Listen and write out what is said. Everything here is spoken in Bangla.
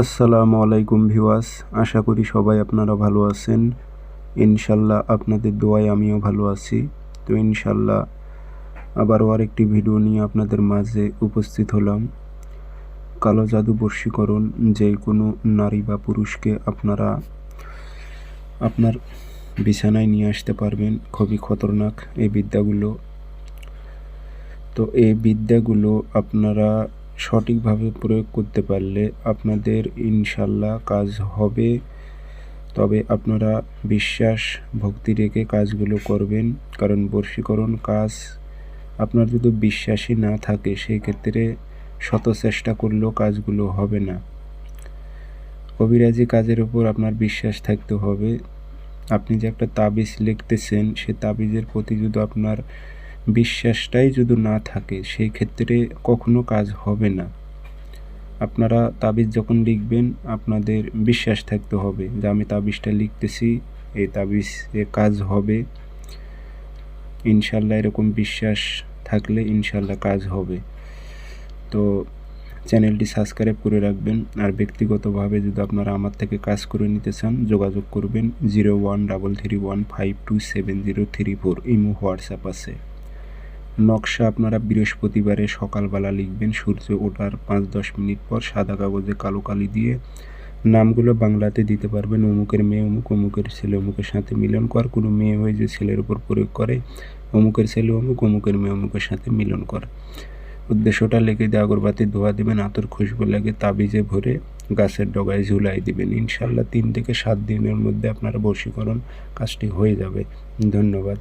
আসসালামু আলাইকুম ভিওয়াস আশা করি সবাই আপনারা ভালো আছেন। ইনশাল্লাহ আপনাদের দোয়ায় আমিও ভালো আছি। তো ইনশাল্লাহ আবারও আরেকটি ভিডিও নিয়ে আপনাদের মাঝে উপস্থিত হলাম। কালো জাদু বর্ষীকরণ, যে কোনো নারী বা পুরুষকে আপনারা আপনার বিছানায় নিয়ে আসতে পারবেন, খুবই খতরনাক এই বিদ্যাগুলো। তো এই বিদ্যাগুলো আপনারা সঠিকভাবে প্রয়োগ করতে পারলে আপনাদের ইনশাল্লাহ কাজ হবে। তবে আপনারা বিশ্বাস, ভক্তি রেখে কাজগুলো করবেন, কারণ বর্ষীকরণ কাজ আপনার যদি বিশ্বাসী না থাকে সেই ক্ষেত্রে শত চেষ্টা করলেও কাজগুলো হবে না। কবিরাজি কাজের উপর আপনার বিশ্বাস থাকতে হবে। আপনি যে একটা তাবিজ লিখতেছেন, সে তাবিজের প্রতি যদি আপনার বিশ্বাসটাই যদি না থাকে, সেই ক্ষেত্রে কখনো কাজ হবে না। আপনারা তাবিজ যখন লিখবেন, আপনাদের বিশ্বাস থাকতে হবে যে আমি তাবিজটা লিখতেছি, এই তাবিজে কাজ হবে। ইনশাল্লাহ এরকম বিশ্বাস থাকলে ইনশাল্লাহ কাজ হবে। তো চ্যানেলটি সাবস্ক্রাইব করে রাখবেন, আর ব্যক্তিগতভাবে যদি আপনারা আমার থেকে কাজ করে নিতে চান, যোগাযোগ করবেন zero one double three one five two seven zero three four. Imo, WhatsApp আছে। নকশা আপনারা বৃহস্পতিবারে সকালবেলা লিখবেন, সূর্য ওঠার পাঁচ দশ মিনিট পর সাদা কাগজে কালো কালি দিয়ে নামগুলো বাংলাতে দিতে পারবেন। অমুকের মেয়ে, অমুক, অমুকের ছেলে, অমুকের সাথে মিলন কর। কোনো মেয়ে হয়ে যে ছেলের উপর প্রয়োগ করে, অমুকের ছেলে অমুক, অমুকের মেয়ে অমুকের সাথে মিলন কর। উদ্দেশ্যটা লেগে দিয়ে আগরবাতি ধোয়া দেবেন, আতর খুশবু লাগে তাবিজে ভরে গাছের ডগায় ঝুলাই দিবেন। ইনশাল্লাহ তিন থেকে সাত দিনের মধ্যে আপনারা বশীকরণ কাজটি হয়ে যাবে। ধন্যবাদ।